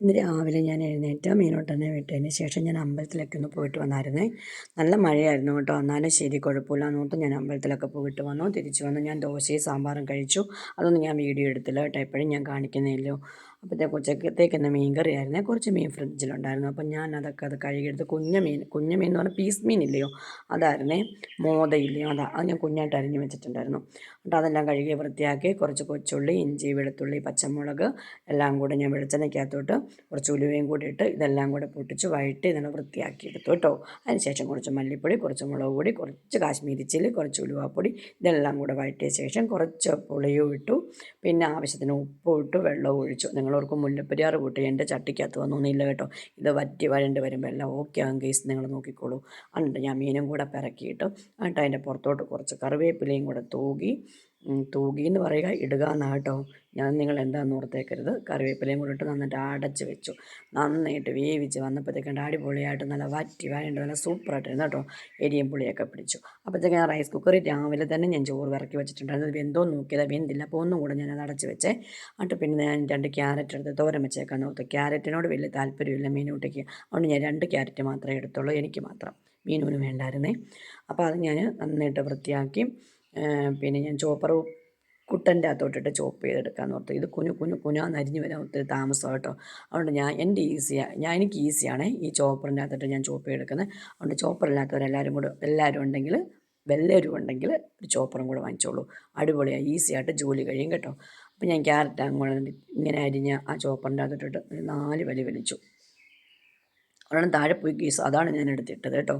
ഇന്ന് രാവിലെ ഞാൻ എഴുന്നേറ്റ് മീനോട്ടനെ വിട്ടതിന് ശേഷം ഞാൻ അമ്പലത്തിലൊക്കെ ഒന്ന് പോയിട്ട് വന്നായിരുന്നു. നല്ല മഴയായിരുന്നു കേട്ടോ. എന്നാലും ശരി കുഴപ്പമില്ല എന്നോർത്ത് ഞാൻ അമ്പലത്തിലൊക്കെ പോയിട്ട് വന്നു. തിരിച്ചു വന്നു. ഞാൻ ദോശയും സാമ്പാറും കഴിച്ചു. അതൊന്നും ഞാൻ വീഡിയോ എടുത്തില്ല കേട്ടോ. എപ്പോഴും ഞാൻ കാണിക്കുന്നില്ലോ അപ്പോഴത്തേക്ക് ഉച്ചക്കത്തേക്ക് ഇന്ന് മീൻ കറിയായിരുന്നേ കുറച്ച് മീൻ ഫ്രിഡ്ജിലുണ്ടായിരുന്നു. അപ്പം ഞാൻ അതൊക്കെ അത് കഴുകിയെടുത്ത് കുഞ്ഞ മീൻ കുഞ്ഞ മീൻ എന്ന് പറഞ്ഞാൽ പീസ് മീൻ ഇല്ലയോ അതായിരുന്നേ. മോതയില്ലയോ? അതാ. അത് ഞാൻ കുഞ്ഞായിട്ട് അരിഞ്ഞ് വെച്ചിട്ടുണ്ടായിരുന്നു. എന്നിട്ട് അതെല്ലാം കഴുകി വൃത്തിയാക്കി കുറച്ച് കൊച്ചുള്ളി ഇഞ്ചി വെളുത്തുള്ളി പച്ചമുളക് എല്ലാം കൂടെ ഞാൻ വെളിച്ചെണ്ണയ്ക്കകത്തോട്ട് കുറച്ച് ഉലുവയും കൂടി ഇട്ട് ഇതെല്ലാം കൂടെ പൊട്ടിച്ച് വഴറ്റി ഇതിനെ വൃത്തിയാക്കി എടുത്തു കേട്ടോ അതിനുശേഷം കുറച്ച് മല്ലിപ്പൊടി കുറച്ച് മുളക് പൊടി കുറച്ച് കാശ്മീരി ചില്ലി കുറച്ച് ഉലുവാപ്പൊടി ഇതെല്ലാം കൂടെ വഴറ്റിയ ശേഷം കുറച്ച് പുളിയും ഇട്ടു. പിന്നെ ആവശ്യത്തിന് ഉപ്പും ഇട്ടു വെള്ളവും ഒഴിച്ചു. നിങ്ങളോർക്കും മുല്ലപ്പെരിയാറ് കൂട്ടി എന്റെ ചട്ടിക്കകത്ത് വന്നൊന്നുമില്ല കേട്ടോ. ഇത് വറ്റി വരണ്ട് വരുമ്പോൾ എല്ലാം ഓക്കെ ആകും കേസ് നിങ്ങൾ നോക്കിക്കോളൂ. എന്നിട്ട് ഞാൻ മീനും കൂടെ പിറക്കിയിട്ട് എന്നിട്ട് അതിന്റെ പുറത്തോട്ട് കുറച്ച് കറിവേപ്പിലയും കൂടെ തൂകി തൂകി എന്ന് പറയുക ഇടുക എന്നാണ് കേട്ടോ. ഞാൻ നിങ്ങൾ എന്താണെന്ന് ഓർത്തേക്കരുത്. കറിവേപ്പിലയും കൂടെ ഇട്ട് നന്നായിട്ട് അടച്ച് വെച്ചു. നന്നായിട്ട് വേവിച്ച് വന്നപ്പോഴത്തേക്കും അടിപൊളിയായിട്ട് നല്ല വറ്റി വരേണ്ട നല്ല സൂപ്പറായിട്ടിരുന്നു കേട്ടോ. എരിയും പുളിയൊക്കെ പിടിച്ചു. അപ്പോഴത്തേക്ക് ഞാൻ റൈസ് കുക്കറിൽ രാവിലെ തന്നെ ഞാൻ ചോറ് ഇറക്കി വെച്ചിട്ടുണ്ടായിരുന്നു. വെന്തോ നോക്കിയത് വെന്തില്ല. അപ്പോൾ ഒന്നും കൂടെ ഞാൻ അത് അടച്ച് വെച്ചേ. എന്നിട്ട് പിന്നെ ഞാൻ രണ്ട് ക്യാരറ്റ് എടുത്ത് തോരൻ വെച്ചേക്കാൻ ഓർത്ത്. ക്യാരറ്റിനോട് വലിയ താല്പര്യമില്ല മീനൂട്ടയ്ക്ക് അതുകൊണ്ട് ഞാൻ രണ്ട് ക്യാരറ്റ് മാത്രമേ എടുത്തുള്ളൂ എനിക്ക് മാത്രം. മീനൂന് വേണ്ടായിരുന്നേ. അപ്പോൾ അത് ഞാൻ നന്നായിട്ട് വൃത്തിയാക്കി പിന്നെ ഞാൻ ചോപ്പർ കുട്ടന്റെ അകത്തോട്ടിട്ട് ചോപ്പ് ചെയ്തെടുക്കാൻ ഓർത്ത്. ഇത് കുഞ്ഞു കുഞ്ഞു കുഞ്ഞാന്ന് നരിഞ്ഞ് വരാൻ ഒത്തിരി താമസം കേട്ടോ. അതുകൊണ്ട് ഞാൻ എന്റെ ഈസിയാണ് ഞാൻ എനിക്ക് ഈസിയാണ് ഈ ചോപ്പറിന്റെ അകത്തോട്ട് ഞാൻ ചോപ്പ് ചെയ്തെടുക്കുന്നത് അതുകൊണ്ട് ചോപ്പറില്ലാത്തവരെല്ലാവരും കൂടെ എല്ലാവരും ഉണ്ടെങ്കിൽ വെല്ലരും ഉണ്ടെങ്കിൽ ഒരു ചോപ്പറും കൂടെ വാങ്ങിച്ചോളൂ. അടിപൊളിയാണ് ഈസി ആയിട്ട് ജോലി കഴിയും കേട്ടോ. അപ്പോൾ ഞാൻ ക്യാരറ്റ് അങ്ങോട്ട് ഇങ്ങനെ അരിഞ്ഞ് ആ ചോപ്പറിന്റെ അകത്തോട്ടിട്ട് നാല് വലി വലിച്ചു. ഒരെണ്ണം താഴെ പോയി ഗീസ് അതാണ് ഞാൻ എടുത്തിട്ടത് കേട്ടോ.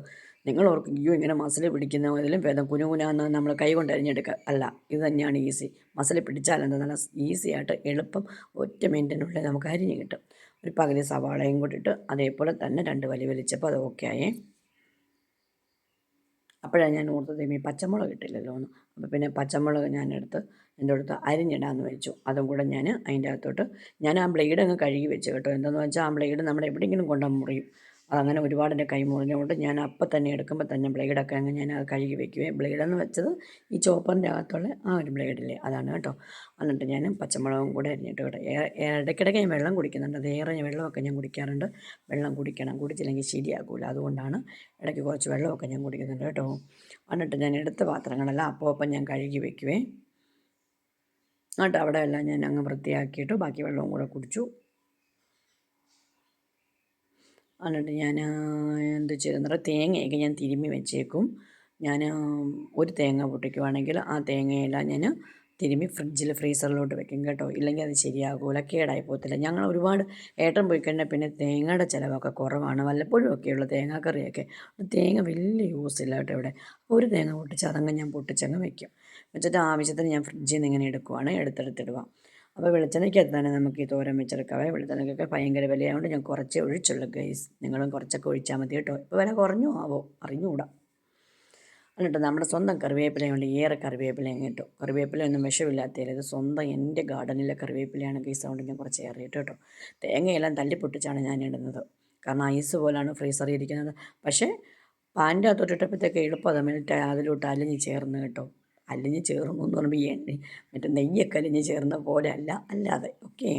നിങ്ങൾ ഓർക്കും അയ്യോ ഇങ്ങനെ മസിൽ പിടിക്കുന്ന ഇതിലും ഭേദം. കുനു കുനാന്ന് നമ്മൾ കൈ കൊണ്ട് അരിഞ്ഞെടുക്കുക അല്ല ഇത് തന്നെയാണ് ഈസി മസിൽ പിടിച്ചാൽ എന്താ? നല്ല ഈസി ആയിട്ട് എളുപ്പം ഒറ്റ മിനിറ്റിനുള്ളിൽ നമുക്ക് അരിഞ്ഞ് കിട്ടും. ഒരു പകുതി സവാളയും കൂടി ഇട്ട് അതേപോലെ തന്നെ രണ്ട് വലി വലിച്ചപ്പോൾ അത് ഓക്കെ ആയേ. അപ്പോഴാണ് ഞാൻ ഓർത്തത് ഈ പച്ചമുളക് ഇട്ടില്ലല്ലോ എന്ന്. അപ്പോൾ പിന്നെ പച്ചമുളക് ഞാൻ എടുത്ത് എന്റെ അടുത്ത് അരിഞ്ഞിടാമെന്ന് വെച്ചു. അതും കൂടെ ഞാൻ അതിന്റെ അകത്തോട്ട് ഞാൻ ആ ബ്ലേഡ് അങ്ങ് കഴുകി വെച്ച് കേട്ടോ. എന്താണെന്ന് വെച്ചാൽ ആ ബ്ലേഡ് നമ്മുടെ എവിടെയെങ്കിലും കൊണ്ടുപോകാൻ മുറിയും. അതങ്ങനെ ഒരുപാട് എന്റെ കൈ മുറിഞ്ഞുകൊണ്ട് ഞാൻ അപ്പം തന്നെ എടുക്കുമ്പോൾ തന്നെ ബ്ലേഡൊക്കെ അങ്ങ് ഞാൻ അത് കഴുകി വെക്കുവേ ബ്ലേഡെന്ന് വെച്ചത് ഈ ചോപ്പറിന്റെ അകത്തുള്ള ആ ഒരു ബ്ലേഡില്ലേ അതാണ് കേട്ടോ. എന്നിട്ട് ഞാൻ പച്ചമുളകും കൂടെ അരിഞ്ഞിട്ട് കേട്ടോ ഇടയ്ക്കിടയ്ക്ക് ഞാൻ വെള്ളം കുടിക്കുന്നുണ്ട്. അത് ഏറെ വെള്ളമൊക്കെ ഞാൻ കുടിക്കാറുണ്ട്. വെള്ളം കുടിക്കണം. കുടിച്ചില്ലെങ്കിൽ ശരിയാകൂല. അതുകൊണ്ടാണ് ഇടയ്ക്ക് കുറച്ച് വെള്ളമൊക്കെ ഞാൻ കുടിക്കുന്നുണ്ട് കേട്ടോ. എന്നിട്ട് ഞാൻ എടുത്ത പാത്രങ്ങളെല്ലാം അപ്പോൾ അപ്പം ഞാൻ കഴുകി വെക്കുവേ എന്നിട്ട് അവിടെ എല്ലാം ഞാൻ അങ്ങ് വൃത്തിയാക്കിയിട്ട് ബാക്കി വെള്ളവും കൂടെ കുടിച്ചു. എന്നിട്ട് ഞാൻ എന്ത് ചെയ്തെന്ന് തേങ്ങയൊക്കെ ഞാൻ തിരുമ്മി വെച്ചേക്കും. ഞാൻ ഒരു തേങ്ങ പൊട്ടിക്കുവാണെങ്കിൽ ആ തേങ്ങയെല്ലാം ഞാൻ തിരുമ്മി ഫ്രിഡ്ജിൽ ഫ്രീസറിലോട്ട് വെക്കും കേട്ടോ. ഇല്ലെങ്കിൽ അത് ശരിയാകൂല കേടായി പോകത്തില്ല. ഞങ്ങൾ ഒരുപാട് ഏട്ടൻ പോയി കഴിഞ്ഞാൽ പിന്നെ തേങ്ങയുടെ ചിലവൊക്കെ കുറവാണ്. വല്ലപ്പോഴും ഒക്കെയുള്ള തേങ്ങാക്കറിയൊക്കെ. തേങ്ങ വലിയ യൂസ് ഇല്ല കേട്ടോ ഇവിടെ. ഒരു തേങ്ങ പൊട്ടിച്ച് അതങ്ങ് ഞാൻ പൊട്ടിച്ചങ്ങ് വെക്കും. വെച്ചിട്ട് ആവശ്യത്തിന് ഞാൻ ഫ്രിഡ്ജിൽ നിന്ന് ഇങ്ങനെ എടുക്കുവാണ്. എടുത്തെടുത്തിടുക അപ്പോൾ വെളിച്ചെണ്ണയ്ക്ക് തന്നെ നമുക്ക് ഈ തോരൻ വെച്ചെടുക്കാവേ വെളിച്ചെണ്ണയ്ക്കൊക്കെ ഭയങ്കര വിലയായതുകൊണ്ട് ഞാൻ കുറച്ചേ ഒഴിച്ചുള്ളൂ ഗൈസ് നിങ്ങളും കുറച്ചൊക്കെ ഒഴിച്ചാൽ മതി കേട്ടോ. ഇപ്പോൾ വില കുറഞ്ഞു? ആവോ? അറിഞ്ഞുകൂടാ എന്നിട്ട് നമ്മുടെ സ്വന്തം കറിവേപ്പിലയുണ്ട് ഏറെ കറിവേപ്പിലയും കേട്ടോ. കറിവേപ്പിലയൊന്നും വിഷമില്ലാത്തതിൽ ഇത് സ്വന്തം എന്റെ ഗാർഡനിലെ കറിവേപ്പിലയാണ് ഗൈസ് അതുകൊണ്ട് ഞാൻ കുറച്ച് ഏറെ ഇട്ടു കേട്ടോ. തേങ്ങയെല്ലാം തല്ലിപ്പൊട്ടിച്ചാണ് ഞാൻ ഇടുന്നത്. കാരണം ഐസ് പോലാണ് ഫ്രീസറിൽ ഇരിക്കുന്നത്. പക്ഷേ പാന്റെ അകത്തോട്ടിട്ടപ്പോഴത്തേക്ക് എളുപ്പം അത് മെൽറ്റ് അതിലോട്ട് അലിഞ്ഞ് ചേർന്ന് കേട്ടോ. അലിഞ്ഞ് ചേർന്നു എന്ന് പറയുമ്പോൾ എണ്ണ മറ്റേ നെയ്യൊക്കെ അലിഞ്ഞ് ചേർന്ന പോലെ അല്ല അല്ലാതെ ഓക്കെ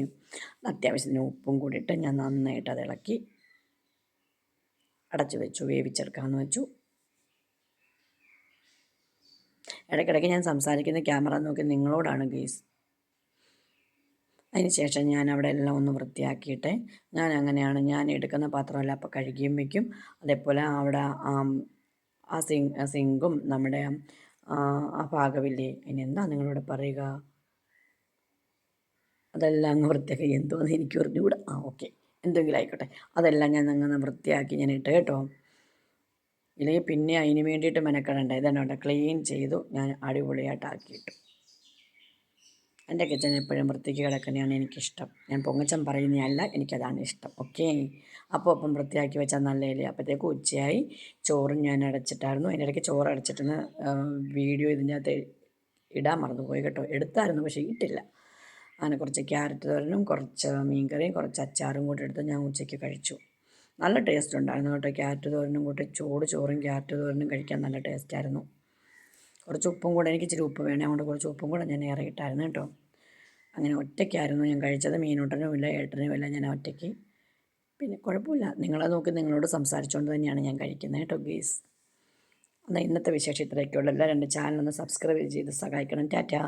അത്യാവശ്യത്തിന് ഉപ്പും കൂടി ഇട്ട് ഞാൻ നന്നായിട്ട് അത് ഇളക്കി അടച്ചു വെച്ചു വേവിച്ചെടുക്കാമെന്ന് വെച്ചു. ഇടയ്ക്കിടയ്ക്ക് ഞാൻ സംസാരിക്കുന്ന ക്യാമറ നോക്കി നിങ്ങളോടാണ് അതിന് ശേഷം ഞാൻ അവിടെ എല്ലാം ഒന്ന് വൃത്തിയാക്കിയിട്ട് ഞാൻ അങ്ങനെയാണ് ഞാൻ എടുക്കുന്ന പാത്രമല്ല അപ്പോൾ കഴുകിയും വയ്ക്കും അതേപോലെ അവിടെ ആ സിങ് സിങ്കും നമ്മുടെ ആ ഭാഗമില്ലേ ഇനി എന്താ നിങ്ങളോട് പറയുക? അതെല്ലാം അങ്ങ് വൃത്തിയാക്കി. എന്തോന്ന് എനിക്ക് പറഞ്ഞുകൂടാ ആ ഓക്കെ. എന്തെങ്കിലും ആയിക്കോട്ടെ. അതെല്ലാം ഞാൻ അങ്ങനെ വൃത്തിയാക്കി ഞാൻ ഇട്ട് കേട്ടോ. ഇല്ലെങ്കിൽ പിന്നെ അതിന് വേണ്ടിയിട്ട് മെനക്കെടണ്ട. ഇതാണ് ക്ലീൻ ചെയ്തു. ഞാൻ അടിപൊളിയായിട്ട് ആക്കിയിട്ടു. എന്റെ കിച്ചൺ എപ്പോഴും വൃത്തിക്ക് കിടക്കുന്നതാണ് എനിക്കിഷ്ടം. ഞാൻ പൊങ്ങച്ചം പറയുന്നതല്ല എനിക്കതാണ് ഇഷ്ടം. ഓക്കെ? അപ്പോൾ അപ്പം വൃത്തിയാക്കി വെച്ചാൽ നല്ലതല്ലേ? അപ്പോഴത്തേക്ക് ഉച്ചയായി. ചോറും ഞാൻ അടച്ചിട്ടായിരുന്നു. അതിന്റെ ഇടയ്ക്ക് ചോറ് അടച്ചിട്ടെന്ന് വീഡിയോ ഇതിനകത്ത് ഇടാൻ മറന്നുപോയി കേട്ടോ. എടുത്തായിരുന്നു പക്ഷേ ഇട്ടില്ല. അങ്ങനെ കുറച്ച് ക്യാരറ്റ് തോരനും കുറച്ച് മീൻകറിയും കുറച്ച് അച്ചാറും കൂടി എടുത്ത് ഞാൻ ഉച്ചയ്ക്ക് കഴിച്ചു. നല്ല ടേസ്റ്റ് ഉണ്ടായിരുന്നു കേട്ടോ. ക്യാരറ്റ് തോരനും കൂട്ടി ചോറ് ചോറും ക്യാരറ്റ് തോരനും കഴിക്കാൻ നല്ല ടേസ്റ്റായിരുന്നു കുറച്ച് ഉപ്പും കൂടെ എനിക്ക് ഇച്ചിരി ഉപ്പ് വേണേ അതുകൊണ്ട് കുറച്ച് ഉപ്പും കൂടെ ഞാൻ ഏറെ കേട്ടോ. അങ്ങനെ ഒറ്റയ്ക്കായിരുന്നു ഞാൻ കഴിച്ചത് മീനോട്ടനും ഇല്ല ഏട്ടനും ഇല്ല ഞാൻ ഒറ്റയ്ക്ക്. പിന്നെ കുഴപ്പമില്ല. നിങ്ങളെ നോക്കി നിങ്ങളോട് സംസാരിച്ചുകൊണ്ട് തന്നെയാണ് ഞാൻ കഴിക്കുന്നത് കേട്ടോ ഗീസ്. എന്നാൽ ഇന്നത്തെ വിശേഷം ഇത്രയൊക്കെയുള്ളൂ. എല്ലാവരും രണ്ട് ചാനൽ ഒന്ന് സബ്സ്ക്രൈബ് ചെയ്ത് സഹായിക്കണം. ടാറ്റാ.